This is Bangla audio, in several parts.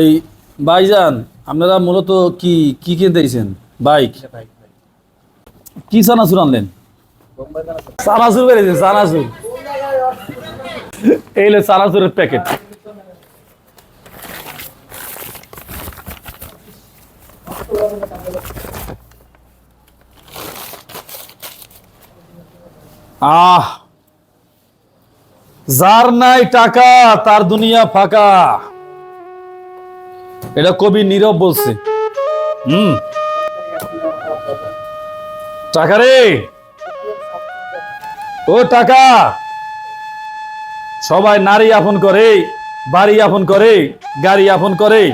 এই ভাইজান, আপনারা মূলত কি কি কিনতেছেন? বাইক? কি চানাচুর আনলেন? চানাচুর বেড়েছে চানাচুর। এই চানাচুরের প্যাকেট। আহ! যার নাই টাকা, তার দুনিয়া ফাঁকা। এটা কবি নীরব বলছে। হুম। টাকা রে। ও টাকা। সবাই নারী আপন করে, বাড়ি আপন করে, গাড়ি আপন করে।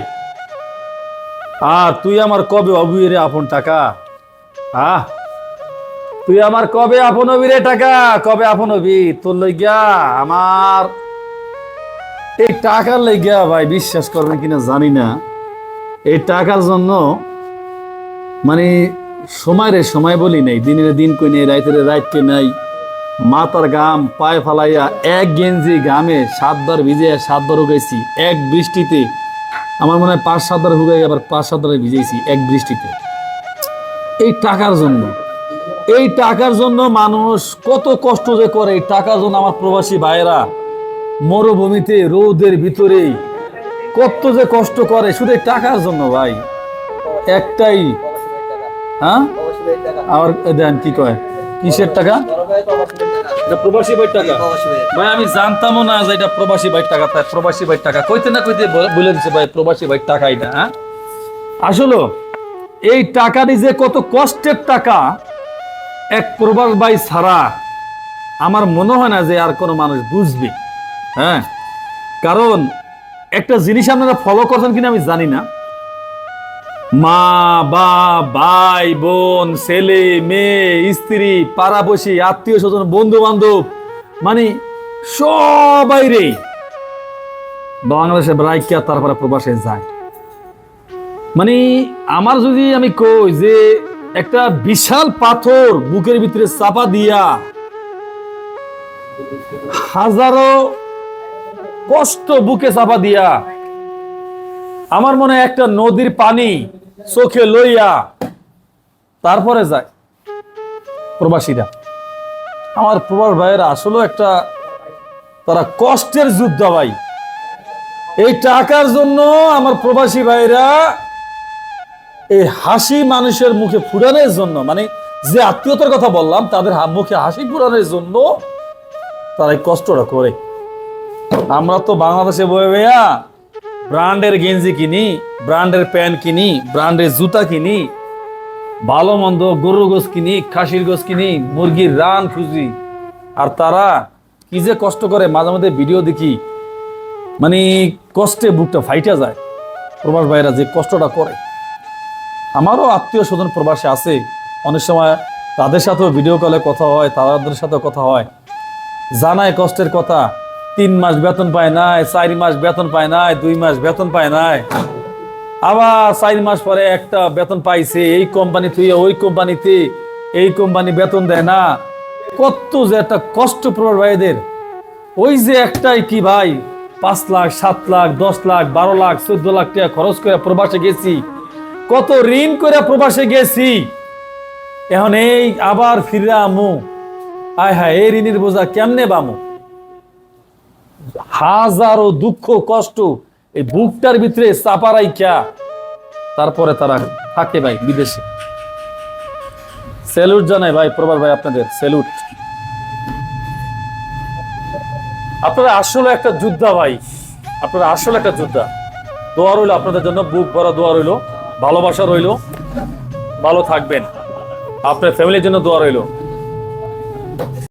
আর তুই আমার কবে অবিরে আপন টাকা? আহ। তুই আমার কবে আপন রে টাকা? কবে আপন হবি তোর লইগা আমার এই টাকার লইগা ভাই বিশ্বাস করবেন কিনা জানি না। এই টাকার জন্য মানে সময় রে সময় বলি নাই, দিনের দিন কই নেই, রাইতের রাইত কে নাই। মাথার গাম পায়ে ফালাইয়া এক গেঞ্জি গামে সাতবার ভিজে সাতবার উগাইছি এক বৃষ্টিতে। আমার মনে হয় পাঁচ সাতবার হুগাই আবার পাঁচ সাতবার ভিজেছি এক বৃষ্টিতে। এই টাকার জন্য এই টাকার জন্য মানুষ কত কষ্ট যে করে। এই টাকার জন্য আমার প্রবাসী ভাইয়েরা, মরুভূমিতে, রোদের ভিতরে কত যে কষ্ট করে শুধু টাকার জন্য ভাই। একটাই হ্যাঁ? আর দেন কি কয়? কিসের টাকা? প্রবাসী ভাই টাকা। ভাই, আমি জানতামও না যে এটা প্রবাসী ভাই টাকা। তাই প্রবাসী ভাই টাকা কইতে না কইতে বলে- দিছে ভাই, প্রবাসী ভাই টাকা এটা হ্যাঁ? আসলে এই টাকাটি যে কত কষ্টের টাকা এক প্রবাস ভাই ছাড়া আমার মনে হয় না যে আর কোনো মানুষ বুঝবে। হ্যাঁ? কারণ একটা জিনিস আপনারা ফলো করছেন কিনা আমি জানি না। মা, বা, ভাই, বোন, ছেলে, মেয়ে, স্ত্রী, পাড়াপড়শি, আত্মীয় স্বজন বন্ধু বান্ধব মানে সবাই রে। বাংলাদেশে রাইকিয়া তারপরে প্রবাসে যায়। মানে আমার যদি আমি কই যে একটা বিশাল পাথর বুকের ভিতরে চাপা দিয়া হাজারো কষ্ট বুকে চাপা দিয়া আমার মনে একটা নদীর পানি চোখে লইয়া তারপরে যায়। প্রবাসীরা। আমার প্রবাস ভাইয়েরা আসলে একটা তারা কষ্টের যুদ্ধ ভাই। এই টাকার জন্য আমার প্রবাসী ভাইরা এই হাসি মানুষের মুখে ফুরানোর জন্য মানে যে আত্মীয়তার কথা বললাম, তাদের মুখে হাসি ফুরানোর জন্য তারা এই কষ্টটা করে। আমরা তো বাংলাদেশে বয়ে বেয়া ব্র্যান্ডের গেঞ্জি কিনি, ব্র্যান্ডের প্যান্ট কিনি, ব্র্যান্ডের জুতা কিনি, ভালো মন্দ গরুর গোস কিনি, খাসির গোস কিনি, মুরগির রান খুঁজি। আর তারা কি যে কষ্ট করে মাঝে মাঝে ভিডিও দেখি মানে কষ্টে বুকটা ফাইটা যায়। প্রবাস ভাইরা যে কষ্টটা করে। আমারও আত্মীয় স্বজন প্রবাসে আছে। অনেক সময় তাদের সাথেও ভিডিও কলে কথা হয়, তাদের সাথেও কথা হয়। জানায় কষ্টের কথা। তিন মাস বেতন পায় নাই, চার মাস বেতন পায় নাই, দুই মাস বেতন পায় নাই। আবার চার মাস পরে একটা বেতন পাইছে, এই কোম্পানি তুই ওই কোম্পানিতে, এই কোম্পানি বেতন দেয় না। কত যে একটা কষ্ট প্রবাস ভাইদের। ওই যে একটাই কি ভাই, পাঁচ লাখ, সাত লাখ, দশ লাখ, বারো লাখ, চোদ্দ লাখ টাকা খরচ করে প্রবাসে গেছি। কত ঋণ করে প্রবাসে গেছি। এখন এই আবার ফিরে আমু। আয় হায়, এই ঋণের বোঝা কেমনে বামু? হাজারো দুঃখ কষ্ট এই বুকটার ভিতরে চাপারাই রাইখা। তারপরে তারা থাকে ভাই বিদেশে। স্যালুট জানাই ভাই, প্রবাল ভাই আপনাদের স্যালুট আপনারা আসলে একটা যোদ্ধা ভাই। আপনারা আসলে একটা যোদ্ধা। দোয়া রইল আপনাদের জন্য, বুক ভরা দোয়া রইল। ভালোবাসা রইল। ভালো থাকবেন। আপনার ফ্যামিলির জন্য দোয়া রইল।